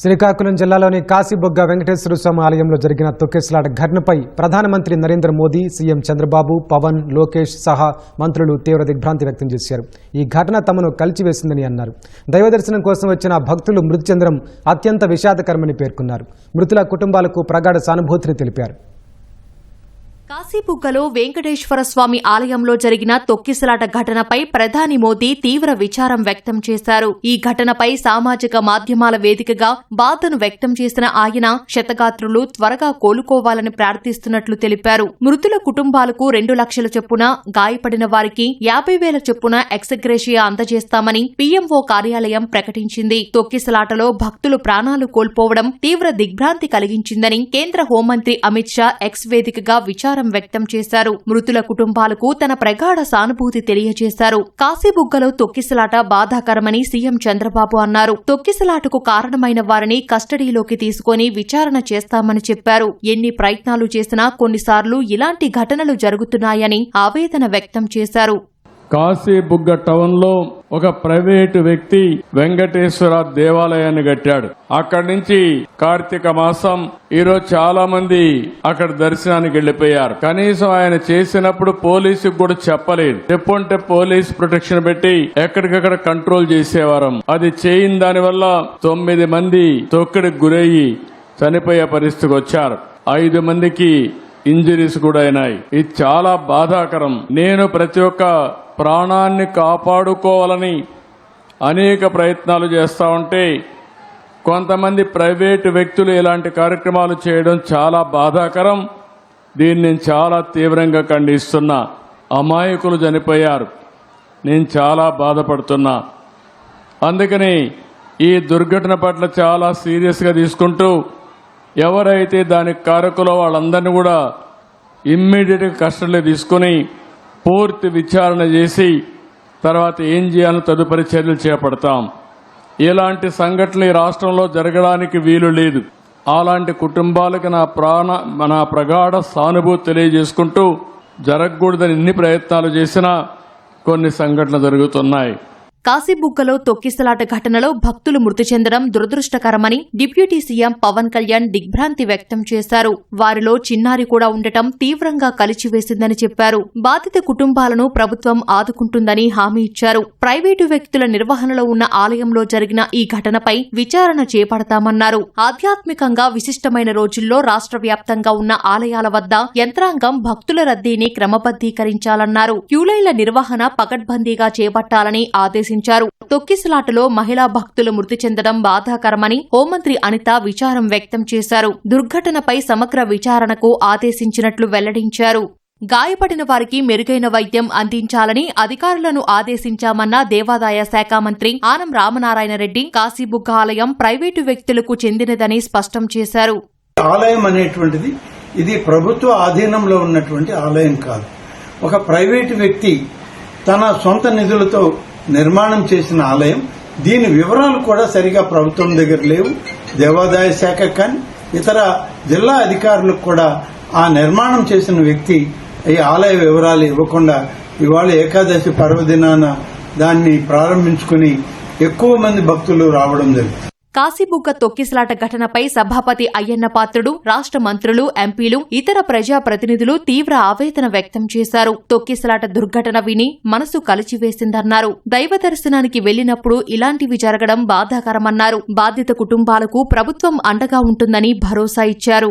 శ్రీకాకుళం జిల్లాలోని కాశీబొగ్గ వెంకటేశ్వర స్వామి ఆలయంలో జరిగిన తొక్కేసలాట ఘటనపై ప్రధానమంత్రి నరేంద్ర మోదీ సీఎం చంద్రబాబు పవన్ లోకేష్ సహా మంత్రులు తీవ్ర దిగ్భ్రాంతి వ్యక్తం చేశారు. ఈ ఘటన తమను కలిచివేసిందని అన్నారు. దైవ దర్శనం కోసం వచ్చిన భక్తులు మృతి చెందడం అత్యంత విషాదకరమని పేర్కొన్నారు. మృతుల కుటుంబాలకు ప్రగాఢ సానుభూతిని తెలిపారు. కాశీబుగ్గలో వెంకటేశ్వర స్వామి ఆలయంలో జరిగిన తొక్కిసలాట ఘటనపై ప్రధాని మోదీ తీవ్ర విచారం వ్యక్తం చేశారు. ఈ ఘటనపై సామాజిక మాధ్యమాల వేదికగా బాధను వ్యక్తం చేసిన ఆయన శతగాత్రులు త్వరగా కోలుకోవాలని ప్రార్థిస్తున్నట్లు తెలిపారు. మృతుల కుటుంబాలకు రెండు లక్షల చొప్పున గాయపడిన వారికి యాభై వేల చొప్పున ఎక్సగ్రేషియా అందజేస్తామని పీఎంఓ కార్యాలయం ప్రకటించింది. తొక్కిసలాటలో భక్తులు ప్రాణాలు కోల్పోవడం తీవ్ర దిగ్భ్రాంతి కలిగించిందని కేంద్ర హోంమంత్రి అమిత్ షా ఎక్స్ వేదికగా విచారం వ్యక్తం చేశారు. మృతుల కుటుంబాలకు తన ప్రగాఢ సానుభూతి తెలియజేశారు. కాశీబుగ్గలో తొక్కిసలాట బాధాకరమని సీఎం చంద్రబాబు అన్నారు. తొక్కిసలాటకు కారణమైన వారిని కస్టడీలోకి తీసుకొని విచారణ చేస్తామని చెప్పారు. ఎన్ని ప్రయత్నాలు చేసినా కొన్నిసార్లు ఇలాంటి ఘటనలు జరుగుతున్నాయని ఆవేదన వ్యక్తం చేశారు. కాశీబుగ్గ టౌన్లో ఒక ప్రైవేటు వ్యక్తి వెంకటేశ్వర దేవాలయాన్ని కట్టాడు. అక్కడి నుంచి కార్తీక మాసం ఈరోజు చాలా మంది అక్కడ దర్శనానికి వెళ్ళిపోయారు కనీసం ఆయన చేసినప్పుడు పోలీసుకు కూడా చెప్పలేదు. చెప్పుంటే పోలీస్ ప్రొటెక్షన్ పెట్టి ఎక్కడికక్కడ కంట్రోల్ చేసేవారం. అది చేయని దాని వల్ల తొమ్మిది మంది తొక్కిడికి గురయ్యి చనిపోయే పరిస్థితికి వచ్చారు. ఐదు మందికి ఇంజరీస్ కూడా అయినాయి. ఇది చాలా బాధాకరం. నేను ప్రతి ఒక్క ప్రాణాన్ని కాపాడుకోవాలని అనేక ప్రయత్నాలు చేస్తూ ఉంటే కొంతమంది ప్రైవేటు వ్యక్తులు ఇలాంటి కార్యక్రమాలు చేయడం చాలా బాధాకరం. దీన్ని నేను చాలా తీవ్రంగా ఖండిస్తున్నా. అమాయకులు చనిపోయారు. నేను చాలా బాధపడుతున్నా. అందుకని ఈ దుర్ఘటన పట్ల చాలా సీరియస్గా తీసుకుంటూ ఎవరైతే దానికి కారకులో వాళ్ళందరినీ కూడా ఇమ్మీడియట్గా కస్టడీలో తీసుకొని పూర్తి విచారణ చేసి తర్వాత ఏం చేయాలో తదుపరి చర్యలు చేపడతాం. ఇలాంటి సంఘటనలు ఈ రాష్ట్రంలో జరగడానికి వీలు లేదు. అలాంటి కుటుంబాలకు నా ప్రాణ నా ప్రగాఢ సానుభూతి తెలియజేసుకుంటూ జరగకూడదని ఎన్ని ప్రయత్నాలు చేసినా కొన్ని సంఘటనలు జరుగుతున్నాయి. కాశీబుగ్గలో తొక్కిసలాట ఘటనలో భక్తులు మృతి చెందడం దురదృష్టకరమని డిప్యూటీ సీఎం పవన్ కళ్యాణ్ దిగ్భ్రాంతి వ్యక్తం చేశారు. వారిలో చిన్నారి కూడా ఉండటం తీవ్రంగా కలిచివేసిందని చెప్పారు. బాధిత కుటుంబాలను ప్రభుత్వం ఆదుకుంటుందని హామీ ఇచ్చారు. ప్రైవేటు వ్యక్తుల నిర్వహణలో ఉన్న ఆలయంలో జరిగిన ఈ ఘటనపై విచారణ చేపడతామన్నారు. ఆధ్యాత్మికంగా విశిష్టమైన రోజుల్లో రాష్ట్ర వ్యాప్తంగా ఉన్న ఆలయాల వద్ద యంత్రాంగం భక్తుల రద్దీని క్రమబద్దీకరించాలన్నారు క్యూలైన్ల నిర్వహణ పకడ్బందీగా చేపట్టాలని ఆదేశించారు. తొక్కిసలాటలో మహిళా భక్తులు మృతి చెందడం బాధాకరమని హోంమంత్రి అనిత విచారం వ్యక్తం చేశారు. దుర్ఘటనపై సమగ్ర విచారణకు ఆదేశించినట్లు వెల్లడించారు. గాయపడిన వారికి మెరుగైన వైద్యం అందించాలని అధికారులను ఆదేశించామన్న దేవాదాయ శాఖ మంత్రి ఆనం రామనారాయణ రెడ్డి కాశీబుగ్గ ఆలయం ప్రైవేటు వ్యక్తులకు చెందినదని స్పష్టం చేశారు. ఆలయం అనేటువంటిది ఇది ప్రభుత్వ ఆధీనంలో ఉన్నటువంటి ఆలయం కాదు. ఒక ప్రైవేటు వ్యక్తి తన సొంత నిధులతో నిర్మాణం చేసిన ఆలయం. దీని వివరాలు కూడా సరిగా ప్రభుత్వం దగ్గర లేవు. దేవాదాయ శాఖ కానీ ఇతర జిల్లా అధికారులకు కూడా ఆ నిర్మాణం చేసిన వ్యక్తి ఈ ఆలయ వివరాలు ఇవ్వకుండా ఇవాళ ఏకాదశి పర్వదినాన దాన్ని ప్రారంభించుకుని ఎక్కువ మంది భక్తులు రావడం జరిగింది. కాశీబుగ్గ తొక్కిసలాట ఘటనపై సభాపతి అయ్యన్న పాత్రుడు రాష్ట్ర మంత్రులు ఎంపీలు ఇతర ప్రజా ప్రతినిధులు తీవ్ర ఆవేదన వ్యక్తం చేశారు. తొక్కిసలాట దుర్ఘటన విని మనసు కలిచివేసిందన్నారు. దైవ దర్శనానికి వెళ్ళినప్పుడు ఇలాంటివి జరగడం బాధాకరమన్నారు. బాధిత కుటుంబాలకు ప్రభుత్వం అండగా ఉంటుందని భరోసా ఇచ్చారు.